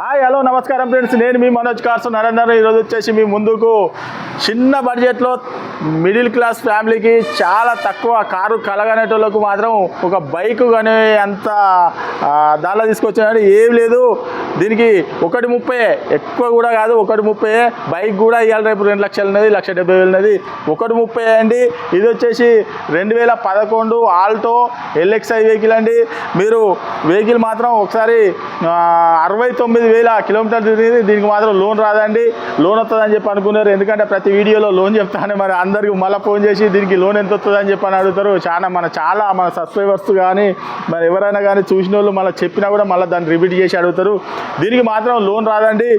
Hi hello నమస్కారం friends నేను మీ Manoj cars Narender. ఈరోజు వచ్చేసి మీ ముందుకు చిన్న బడ్జెట్లో మిడిల్ క్లాస్ ఫ్యామిలీకి చాలా తక్కువ కారు కలగనేటోళ్ళకు మాత్రం ఒక బైక్ కానీ అంత దానిలో తీసుకొచ్చాడు ఏం లేదు. దీనికి ఒకటి ముప్పై ఎక్కువ కూడా కాదు. ఒకటి ముప్పై బైక్ కూడా ఇవాళ రేపు రెండు లక్షలు ఉన్నది లక్ష డెబ్బై వేలు ఉన్నది. ఒకటి ముప్పై అండి. ఇది వచ్చేసి రెండు వేల పదకొండు ఆల్టో ఎల్ఎక్స్ఐ వెహికల్ అండి. మీరు వెహికల్ మాత్రం ఒకసారి అరవై తొమ్మిది వేల కిలోమీటర్లు తిరిగింది దీనికి మాత్రం లోన్ రాదండి. లోన్ వస్తుందని చెప్పి అనుకున్నారు. ఎందుకంటే ప్రతి వీడియోలో లోన్ చెప్తాను మరి అందరికీ మళ్ళీ ఫోన్ చేసి దీనికి లోన్ ఎంత వస్తుందని చెప్పి అని అడుగుతారు. చాలా మన చాలా మన సబ్స్క్రైబర్స్ కానీ మరి ఎవరైనా కానీ చూసిన వాళ్ళు మళ్ళీ చెప్పినా కూడా మళ్ళీ దాన్ని రిపీట్ చేసి అడుగుతారు. దీనికి మాత్రం లోన్ రాదండి.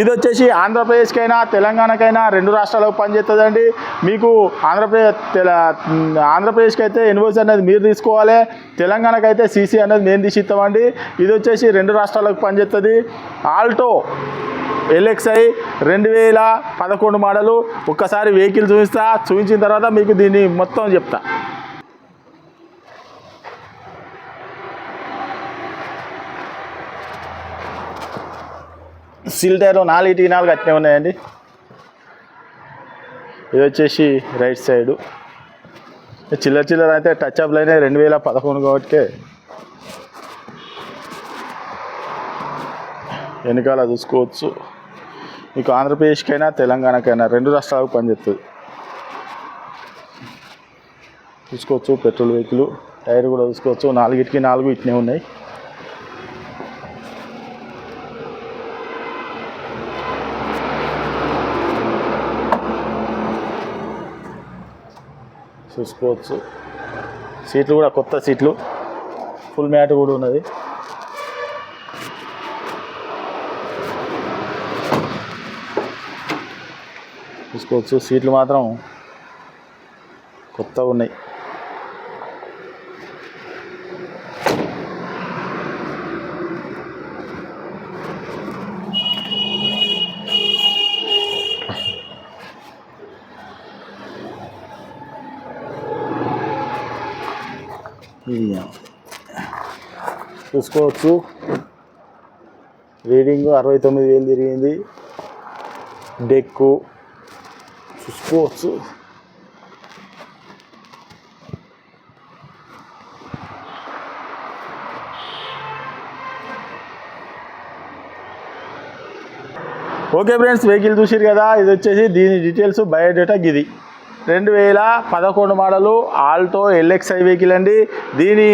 ఇది వచ్చేసి ఆంధ్రప్రదేశ్కైనా తెలంగాణకైనా రెండు రాష్ట్రాలకు పనిచేస్తుందండి. మీకు ఆంధ్రప్రదేశ్ తెల ఆంధ్రప్రదేశ్కి అయితే ఇన్వాయిస్ అనేది మీరు తీసుకోవాలి. తెలంగాణకి అయితే సీసీ అనేది మేము తీసి ఇస్తామండి ఇది వచ్చేసి రెండు రాష్ట్రాలకు పనిచేస్తుంది. ఆల్టో ఎల్ఎక్స్ఐ రెండు వేల పదకొండు మోడలు. ఒక్కసారి వెహికల్ చూపిస్తా. చూపించిన తర్వాత మీకు దీన్ని మొత్తం చెప్తా. సిల్ టైర్ నాలుగు నాలుగు అట్నే ఉన్నాయండి. ఇది వచ్చేసి రైట్ సైడు. చిల్లర చిల్లర అయితే టచ్ అప్లు అయినాయి రెండు వేల పదకొండు కాబట్టి వెనకాల చూసుకోవచ్చు. మీకు ఆంధ్రప్రదేశ్కైనా తెలంగాణకైనా రెండు రాష్ట్రాలకు పనిచేస్తుంది చూసుకోవచ్చు పెట్రోల్ వెహికల్ టైర్ కూడా చూసుకోవచ్చు. నాలుగిటికి నాలుగు ఇట్నే ఉన్నాయి. చూసుకోవచ్చు. సీట్లు కూడా కొత్త సీట్లు. ఫుల్ మ్యాట్ కూడా ఉన్నది. చూసుకోవచ్చు. సీట్లు మాత్రం కొత్తగా ఉన్నాయి. మీడియం చూసుకోవచ్చు. రీడింగ్ అరవై తొమ్మిది వేలు తిరిగింది. డెక్కు. చూసుకోవచ్చు. ఓకే ఫ్రెండ్స్ వెహికల్ చూసిరు కదా? ఇది వచ్చేసి దీని డీటెయిల్స్ బయోడేటా ఇది రెండు వేల పదకొండు మోడలు ఆల్టో ఎల్ఎక్స్ఐ వెహికల్ అండి. దీని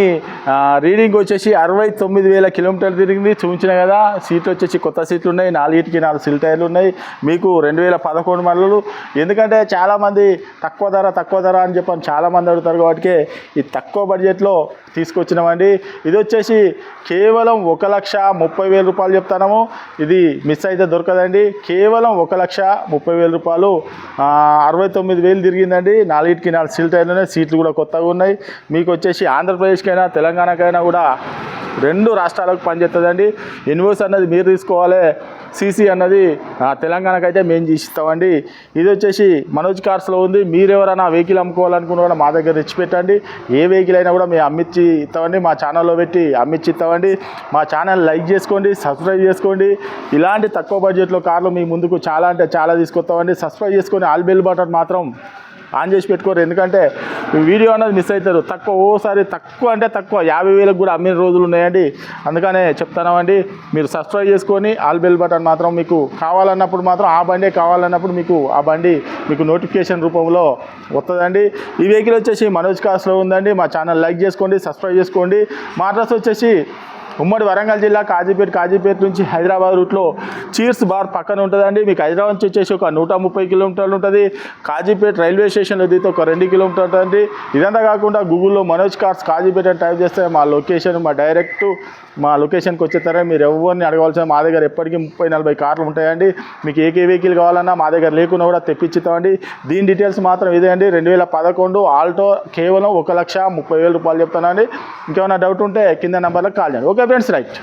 రీడింగ్ వచ్చేసి అరవై తొమ్మిది వేల కిలోమీటర్లు తిరిగింది. చూపించిన కదా సీట్లు వచ్చేసి కొత్త సీట్లు ఉన్నాయి నాలుగిటికి నాలుగు సిల్ టైర్లు ఉన్నాయి. మీకు రెండు వేల పదకొండు మోడలు. ఎందుకంటే చాలామంది తక్కువ ధర తక్కువ ధర అని చెప్పని చాలామంది అడుగుతారు కాబట్టి ఈ తక్కువ బడ్జెట్లో తీసుకొచ్చినామండి. ఇది వచ్చేసి కేవలం ఒక లక్ష ముప్పై వేల రూపాయలు చెప్తాము ఇది మిస్ అయితే దొరకదండి. కేవలం ఒక లక్ష ముప్పై వేల రూపాయలు అరవై తొమ్మిది వేలు తిరిగి తిరిగిందండి నాలుగిటికి నాలుగు సీల్ టైర్లు సీట్లు కూడా కొత్తగా ఉన్నాయి. మీకు వచ్చేసి ఆంధ్రప్రదేశ్కైనా తెలంగాణకైనా కూడా రెండు రాష్ట్రాలకు పనిచేస్తుందండి. ఇన్వాయిస్ అన్నది మీరు తీసుకోవాలి. సీసీ అన్నది తెలంగాణకైతే మేము చేసిస్తామండి ఇది వచ్చేసి మనోజ్ కార్స్లో ఉంది. మీరు ఎవరైనా వెహికల్ అమ్ముకోవాలనుకున్నా కూడా మా దగ్గర తెచ్చి పెట్టండి ఏ వెహికల్ అయినా కూడా మేము అమ్మిచ్చి ఇస్తామండి. మా ఛానల్లో పెట్టి అమ్మిచ్చి ఇస్తామండి. మా ఛానల్ లైక్ చేసుకోండి సబ్స్క్రైబ్ చేసుకోండి. ఇలాంటి తక్కువ బడ్జెట్లో కార్లు మీ ముందుకు చాలా అంటే చాలా తీసుకొస్తామండి. సబ్స్క్రైబ్ చేసుకొని ఆల్ బెల్ బటన్ మాత్రం ఆన్ చేసి పెట్టుకోరు. ఎందుకంటే వీడియో అనేది మిస్ అవుతారు. తక్కువ ఓసారి తక్కువ అంటే తక్కువ. యాభై వేలకు కూడా అమ్మిన రోజులు ఉన్నాయండి. అందుకనే చెప్తానండి మీరు సబ్స్క్రైబ్ చేసుకొని ఆల్ బెల్ బటన్ మాత్రం మీకు కావాలన్నప్పుడు మాత్రం ఆ బండే కావాలన్నప్పుడు మీకు ఆ బండి మీకు నోటిఫికేషన్ రూపంలో వస్తుందండి ఈ వెహికల్ వచ్చేసి మనోజ్ కాస్ట్లో ఉందండి. మా ఛానల్ లైక్ చేసుకోండి సబ్స్క్రైబ్ చేసుకోండి. మా అడ్రస్ వచ్చేసి ఉమ్మడి వరంగల్ జిల్లా కాజీపేట కాజీపేట నుంచి హైదరాబాద్ రూట్లో చీర్స్ బార్ పక్కన ఉంటుందండి. మీకు హైదరాబాద్ నుంచి వచ్చేసి ఒక నూట ముప్పై కిలోమీటర్లు ఉంటుంది. కాజీపేట రైల్వే స్టేషన్లో దిగితే ఒక రెండు కిలోమీటర్లు అండి ఇదంతా కాకుండా గూగుల్లో మనోజ్ కార్స్ కాజీపేట అని టైప్ చేస్తే మా లొకేషన్ మా డైరెక్ట్ మా లొకేషన్కి వచ్చేస్తారా? మీరు ఎవరిని అడగవలసిన మా దగ్గర ఎప్పటికీ ముప్పై నలభై కార్లు ఉంటాయండి. మీకు ఏ ఏ వెహికల్ కావాలన్నా మా దగ్గర లేకున్నా కూడా తెప్పించుతామండి దీని డీటెయిల్స్ మాత్రం ఇదే అండి. రెండు వేల పదకొండు ఆల్టో కేవలం ఒక లక్ష ముప్పై వేల రూపాయలు చెప్తానండి ఇంకేమైనా డౌట్ ఉంటే కింద నెంబర్లకు కాల్ చేయండి. Okay friends right